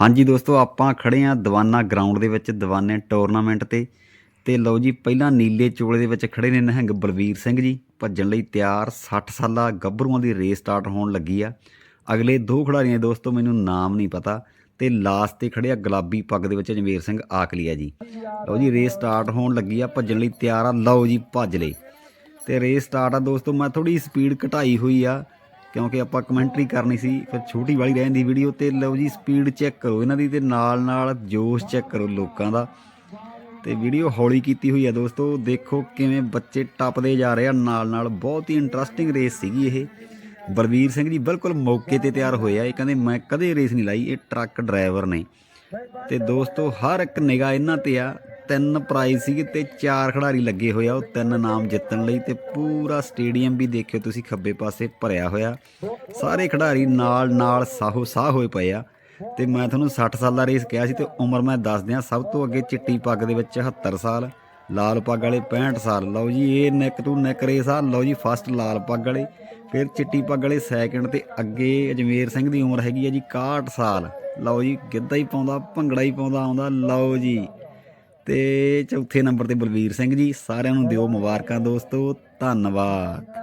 ਹਾਂਜੀ ਦੋਸਤੋ, ਆਪਾਂ ਖੜੇ ਆ ਦੀਵਾਨਾ ਗਰਾਊਂਡ ਦੇ ਵਿੱਚ, ਦੀਵਾਨੇ ਟੂਰਨਾਮੈਂਟ ਤੇ। ਤੇ ਲਓ ਜੀ, ਪਹਿਲਾਂ ਨੀਲੇ ਚੋਲੇ ਦੇ ਵਿੱਚ ਖੜੇ ਨੇ ਨਿਹੰਗ ਬਲਵੀਰ ਸਿੰਘ ਜੀ। ਭੱਜਣ ਲਈ ਤਿਆਰ 60 ਸਾਲਾ ਗੱਭਰੂਆਂ ਦੀ ਰੇਸ ਸਟਾਰਟ ਹੋਣ ਲੱਗੀ ਆ। ਅਗਲੇ ਦੋ ਖਿਡਾਰੀਆਂ ਦੋਸਤੋ, ਮੈਨੂੰ ਨਾਮ ਨਹੀਂ ਪਤਾ। ਤੇ ਲਾਸਟ ਤੇ ਖੜੇ ਆ ਗੁਲਾਬੀ ਪੱਗ ਦੇ ਵਿੱਚ ਜਮੇਰ ਸਿੰਘ ਆਕਲੀਆ ਜੀ। ਲਓ ਜੀ ਰੇਸ ਸਟਾਰਟ ਹੋਣ ਲੱਗੀ ਆ, ਭੱਜਣ ਲਈ ਤਿਆਰ ਆ। ਲਓ ਜੀ, ਭੱਜ ਲਈ ਤੇ ਰੇਸ ਸਟਾਰਟ ਆ ਦੋਸਤੋ, ਮੈਂ ਥੋੜੀ ਸਪੀਡ ਘਟਾਈ ਹੋਈ ਆ। ਕਿਉਂਕਿ ਆਪਾਂ ਕਮੈਂਟਰੀ ਕਰਨੀ ਸੀ, ਫਿਰ ਛੋਟੀ ਵਾਲੀ ਰਹਿੰਦੀ ਵੀਡੀਓ ਤੇ ਲਓ ਜੀ ਸਪੀਡ ਚੈੱਕ ਕਰੋ ਇਹਨਾਂ ਦੀ ਤੇ ਨਾਲ ਨਾਲ ਜੋਸ਼ ਚੈੱਕ ਕਰੋ ਲੋਕਾਂ ਦਾ। ਤੇ ਵੀਡੀਓ ਹੌਲੀ ਕੀਤੀ ਹੋਈ ਆ ਦੋਸਤੋ, ਦੇਖੋ ਕਿਵੇਂ ਬੱਚੇ ਟੱਪਦੇ ਜਾ ਰਹੇ ਆ, ਨਾਲ ਨਾਲ ਬਹੁਤ ਹੀ ਇੰਟਰਸਟਿੰਗ ਰੇਸ ਸੀਗੀ ਇਹ। ਬਲਵੀਰ ਸਿੰਘ ਜੀ ਬਿਲਕੁਲ ਮੌਕੇ ਤੇ ਤਿਆਰ ਹੋਏ ਆ, ਇਹ ਕਹਿੰਦੇ ਮੈਂ ਕਦੇ ਰੇਸ ਨਹੀਂ ਲਾਈ, ਇਹ ਟਰੱਕ ਡਰਾਈਵਰ ਨੇ। ਤੇ ਦੋਸਤੋ, ਹਰ ਇੱਕ ਨਿਗਾਹ ਇਹਨਾਂ ਤੇ ਆ ਤਿੰਨ ਪ੍ਰਾਈਜ਼ ਸੀਗੇ ਤੇ ਚਾਰ ਖਿਡਾਰੀ ਲੱਗੇ ਹੋਏ ਆ। ਉਹ ਤਿੰਨ ਨਾਮ ਜਿੱਤਣ ਲਈ ਤੇ ਪੂਰਾ ਸਟੇਡੀਅਮ ਵੀ ਦੇਖਿਓ ਤੁਸੀਂ ਖੱਬੇ ਪਾਸੇ ਭਰਿਆ ਹੋਇਆ। ਸਾਰੇ ਖਿਡਾਰੀ ਨਾਲ ਨਾਲ ਸਾਹੋ ਸਾਹ ਹੋਏ ਪਏ ਆ। ਤੇ ਮੈਂ ਤੁਹਾਨੂੰ 60 ਸਾਲ ਦਾ ਰੇਸ ਕਿਹਾ ਸੀ ਤੇ ਉਮਰ ਮੈਂ ਦੱਸ ਦਿਆਂ, ਸਭ ਤੋਂ ਅੱਗੇ ਚਿੱਟੀ ਪੱਗ ਦੇ ਵਿੱਚ 74 ਸਾਲ, ਲਾਲ ਪੱਗ ਵਾਲੇ 65 ਸਾਲ। ਲਓ ਜੀ, ਇਹ ਨੈਕ ਟੂ ਨੈਕ ਰੇਸ ਆ। ਲਓ ਜੀ ਫਸਟ ਲਾਲ ਪੱਗ ਵਾਲੇ, ਫਿਰ ਚਿੱਟੀ ਪੱਗ ਵਾਲੇ ਸੈਕਿੰਡ ਤੇ ਅੱਗੇ ਅਜਮੇਰ ਸਿੰਘ ਦੀ ਉਮਰ ਹੈਗੀ ਆ ਜੀ 61 ਸਾਲ। ਲਓ ਜੀ, ਗਿੱਧਾ ਹੀ ਪਾਉਂਦਾ, ਭੰਗੜਾ ਹੀ ਪਾਉਂਦਾ, ਆਉਂਦਾ। ਲਓ ਜੀ ਤੇ ਚੌਥੇ ਨੰਬਰ ਤੇ ਬਲਵੀਰ ਸਿੰਘ ਜੀ ਸਾਰਿਆਂ ਨੂੰ ਦਿਓ ਮੁਬਾਰਕਾਂ ਦੋਸਤੋ ਧੰਨਵਾਦ।